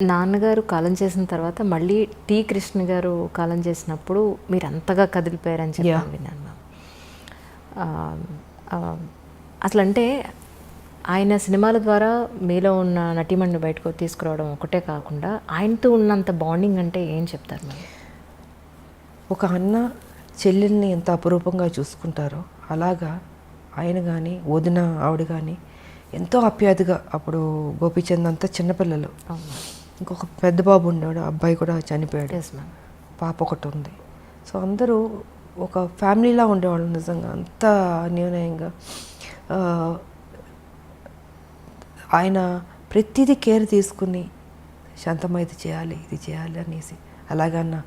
నాన్నగారు కాలం చేసిన తర్వాత మళ్ళీ టి కృష్ణ గారు కాలం చేసినప్పుడు మీరు అంతగా కదిలిపోయారని చెప్పి. విన్నాను అసలు అంటే ఆయన సినిమాల ద్వారా మీలో ఉన్న నటిమణ్ణి బయటకు తీసుకురావడం ఒకటే కాకుండా ఆయనతో ఉన్నంత బాండింగ్ అంటే ఏం చెప్తారు మ్యామ్ ఒక అన్న చెల్లెల్ని ఎంత అపురూపంగా చూసుకుంటారో అలాగా ఆయన కానీ వదిన ఆవిడ కానీ ఎంతో అప్యాదిగా అప్పుడు గోపీచంద్ అంతా చిన్నపిల్లలు. ఇంకొక పెద్ద బాబు ఉండేవాడు అబ్బాయి కూడా చనిపోయాడు. పాప ఒకటి ఉంది. సో అందరూ ఒక ఫ్యామిలీలా ఉండేవాళ్ళు నిజంగా అంత అన్యోన్యంగా. ఆయన ప్రతిదీ కేర్ తీసుకుని శాంతమ్మ ఇది చేయాలి ఇది చేయాలి అనేసి. అలాగన్నా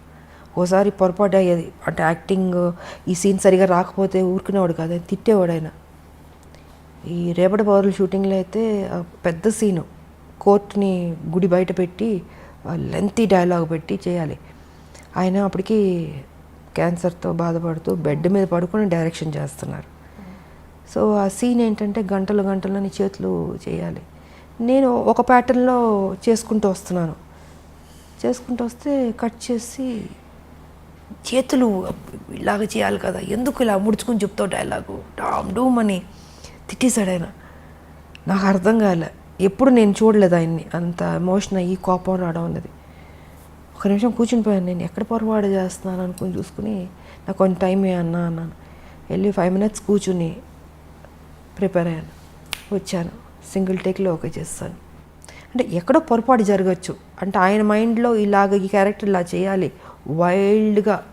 ఓసారి పొరపాటు అయ్యేది. అంటే యాక్టింగ్ ఈ సీన్ సరిగా రాకపోతే ఊరుకునేవాడు కాదు తిట్టేవాడు ఆయన. ఈ రేపటి పౌరుల షూటింగ్లో అయితే పెద్ద సీను. కోర్టుని గుడి బయట పెట్టి లెంతీ డైలాగ్ పెట్టి చేయాలి. ఆయన అప్పటికి క్యాన్సర్తో బాధపడుతూ బెడ్ మీద పడుకొని డైరెక్షన్ చేస్తున్నారు. సో ఆ సీన్ ఏంటంటే గంటలు గంటలని చేతులు చేయాలి. నేను ఒక ప్యాటర్న్లో చేసుకుంటూ వస్తున్నాను. చేసుకుంటూ వస్తే కట్ చేసి చేతులు ఇలాగ చేయాలి కదా ఎందుకు ఇలా ముడుచుకుని చెప్తావు డైలాగు డామ్ డూమ్ అని తిట్టేశాడు ఆయన. నాకు అర్థం కాలే. ఎప్పుడు నేను చూడలేదు ఆయన్ని. అంత ఎమోషన్ అయ్యి కోపం రావడం అన్నది. ఒక నిమిషం కూర్చుని పోయాను నేను. ఎక్కడ పొరపాటు చేస్తున్నాను అనుకుని చూసుకుని నాకు కొంచెం టైం అన్నా అన్నాను. వెళ్ళి ఫైవ్ మినిట్స్ కూర్చుని ప్రిపేర్ అయ్యాను. వచ్చాను. సింగిల్ టేక్లో ఓకే చేస్తాను. అంటే ఎక్కడో పొరపాటు జరగచ్చు. అంటే ఆయన మైండ్లో ఇలాగ ఈ క్యారెక్టర్ ఇలా చేయాలి. వైల్డ్గా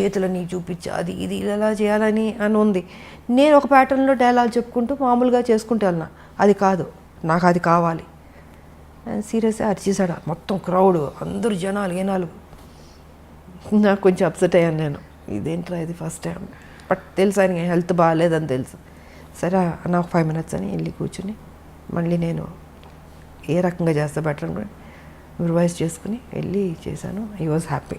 చేతులని చూపించి అది ఇది ఇలా చేయాలని అని ఉంది. నేను ఒక ప్యాటర్న్లో డైలాగ్ చెప్పుకుంటూ మామూలుగా చేసుకుంటూ వెళ్ళిన. అది కాదు. నాకు అది కావాలి. సీరియస్గా అరిచేసాడు మొత్తం క్రౌడ్ అందరూ జనాలు ఏనాలు. నాకు కొంచెం అప్సెట్ అయ్యాను నేను. ఇదేంట్రా ఇది ఫస్ట్ టైం బట్ తెలుసు ఆయన హెల్త్ బాగాలేదని తెలుసు. సరే నాకు ఫైవ్ మినిట్స్ అని వెళ్ళి కూర్చుని మళ్ళీ నేను ఏ రకంగా చేస్తే బెటర్ అనుకుని రివైజ్ చేసుకుని వెళ్ళి చేశాను. ఐ వాజ్ హ్యాపీ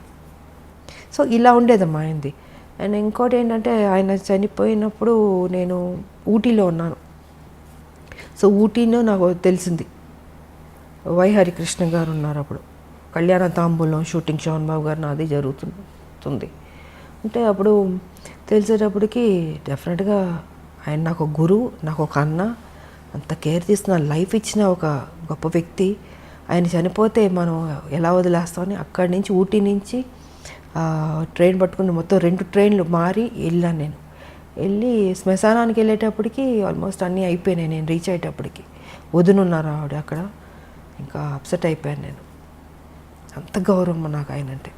సో ఇలా ఉండేదమ్మా ఆయనది. అండ్ ఇంకోటి ఏంటంటే ఆయన చనిపోయినప్పుడు నేను ఊటీలో ఉన్నాను. సో ఊటీలో నాకు తెలిసింది. వై హరికృష్ణ గారు ఉన్నారు అప్పుడు. కళ్యాణ తాంబూలం షూటింగ్ శోన్ బాబు గారు నాది జరుగుతుంది. అంటే అప్పుడు తెలిసేటప్పటికి డెఫినెట్గా ఆయన నాకు ఒక గురువు నాకు ఒక అన్న అంత కేర్ తీసిన లైఫ్ ఇచ్చిన ఒక గొప్ప వ్యక్తి. ఆయన చనిపోతే మనం ఎలా వదిలేస్తామని అక్కడి నుంచి ఊటీ నుంచి ట్రైన్ పట్టుకుని మొత్తం రెండు ట్రైన్లు మారి వెళ్ళాను నేను. వెళ్ళి శ్మశానానికి వెళ్ళేటప్పటికి ఆల్మోస్ట్ అన్నీ అయిపోయినాయి నేను రీచ్ అయ్యేటప్పటికి. వదునున్నారు ఆవిడ అక్కడ? ఇంకా అప్సెట్ అయిపోయాను నేను. అంత గౌరవం నాకు ఆయన అంటే